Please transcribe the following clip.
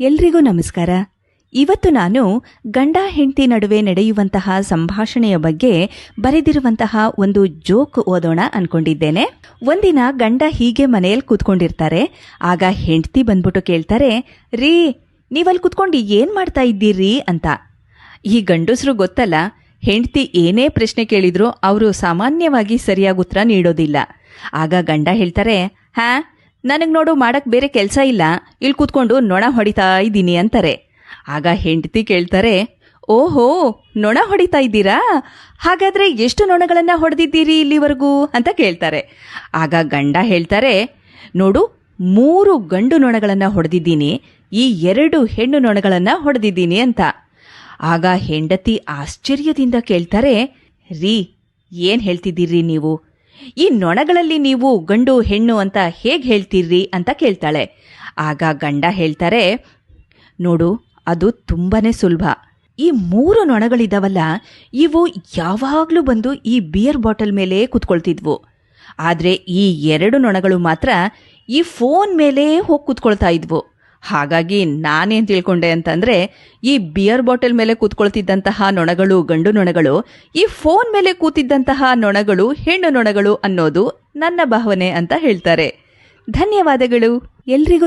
ಎಲ್ರಿಗೂ ನಮಸ್ಕಾರ. ಇವತ್ತು ನಾನು ಗಂಡ ಹೆಂಡತಿ ನಡುವೆ ನಡೆಯುವಂತಹ ಸಂಭಾಷಣೆಯ ಬಗ್ಗೆ ಬರೆದಿರುವಂತಹ ಒಂದು ಜೋಕ್ ಓದೋಣ ಅನ್ಕೊಂಡಿದ್ದೇನೆ. ಒಂದಿನ ಗಂಡ ಹೀಗೆ ಮನೆಯಲ್ಲಿ ಕೂತ್ಕೊಂಡಿರ್ತಾರೆ. ಆಗ ಹೆಂಡತಿ ಬಂದ್ಬಿಟ್ಟು ಕೇಳ್ತಾರೆ, ರೀ, ನೀವಲ್ಲಿ ಕೂತ್ಕೊಂಡು ಏನ್ ಮಾಡ್ತಾ ಇದ್ದೀರಿ? ಅಂತ. ಈ ಗಂಡಸರು ಗೊತ್ತಲ್ಲ, ಹೆಂಡತಿ ಏನೇ ಪ್ರಶ್ನೆ ಕೇಳಿದ್ರು ಅವರು ಸಾಮಾನ್ಯವಾಗಿ ಸರಿಯಾಗಿ ಉತ್ತರ ನೀಡೋದಿಲ್ಲ. ಆಗ ಗಂಡ ಹೇಳ್ತಾರೆ, ಹಾ ನನಗೆ ನೋಡು ಮಾಡಕ್ ಬೇರೆ ಕೆಲಸ ಇಲ್ಲ. ಇಲ್ಲಿ ಕೂತ್ಕೊಂಡು ನೊಣ ಹೊಡಿತಾ ಇದ್ದೀನಿ ಅಂತಾರೆ. ಆಗ ಹೆಂಡತಿ ಕೇಳ್ತಾರೆ, ಓಹೋ, ನೊಣ ಹೊಡಿತಾ ಇದ್ದೀರಾ? ಹಾಗಾದ್ರೆ ಎಷ್ಟು ನೊಣಗಳನ್ನ ಹೊಡೆದಿದ್ದೀರಿ ಇಲ್ಲಿವರೆಗೂ? ಅಂತ ಕೇಳ್ತಾರೆ. ಆಗ ಗಂಡ ಹೇಳ್ತಾರೆ, ನೋಡು, ಮೂರು ಗಂಡು ನೊಣಗಳನ್ನ ಹೊಡೆದಿದ್ದೀನಿ, ಈ ಎರಡು ಹೆಣ್ಣು ನೊಣಗಳನ್ನ ಹೊಡೆದಿದ್ದೀನಿ ಅಂತ. ಆಗ ಹೆಂಡತಿ ಆಶ್ಚರ್ಯದಿಂದ ಕೇಳ್ತಾರೆ, ರೀ, ಏನ್ ಹೇಳ್ತಿದ್ದೀರಿ ನೀವು? ಈ ನೊಣಗಳಲ್ಲಿ ನೀವು ಗಂಡು, ಹೆಣ್ಣು ಅಂತ ಹೇಗೆ ಹೇಳ್ತೀರಿ ಅಂತ ಕೇಳ್ತಾಳೆ. ಆಗ ಗಂಡ ಹೇಳ್ತಾರೆ, ನೋಡು, ಅದು ತುಂಬಾನೇ ಸುಲಭ. ಈ ಮೂರು ನೊಣಗಳಿದಾವಲ್ಲ, ಇವು ಯಾವಾಗಲೂ ಬಂದು ಈ ಬಿಯರ್ ಬಾಟಲ್ ಮೇಲೆ ಕುತ್ಕೊಳ್ತಿದ್ವು. ಆದರೆ ಈ ಎರಡು ನೊಣಗಳು ಮಾತ್ರ ಈ ಫೋನ್ ಮೇಲೆ ಹೋಗಿ ಕೂತ್ಕೊಳ್ತಾ ಇದ್ವು. ಹಾಗಾಗಿ ನಾನೇನ್ ತಿಳ್ಕೊಂಡೆ ಅಂತಂದ್ರೆ, ಈ ಬಿಯರ್ ಬಾಟಲ್ ಮೇಲೆ ಕೂತ್ಕೊಳ್ತಿದ್ದಂತಹ ನೊಣಗಳು, ಗಂಡು ನೊಣಗಳು, ಈ ಫೋನ್ ಮೇಲೆ ಕೂತಿದ್ದಂತಹ ನೊಣಗಳು, ಹೆಣ್ಣು ನೊಣಗಳು ಅನ್ನೋದು ನನ್ನ ಭಾವನೆ ಅಂತ ಹೇಳ್ತಾರೆ. ಧನ್ಯವಾದಗಳು. ಎಲ್ರಿಗೂ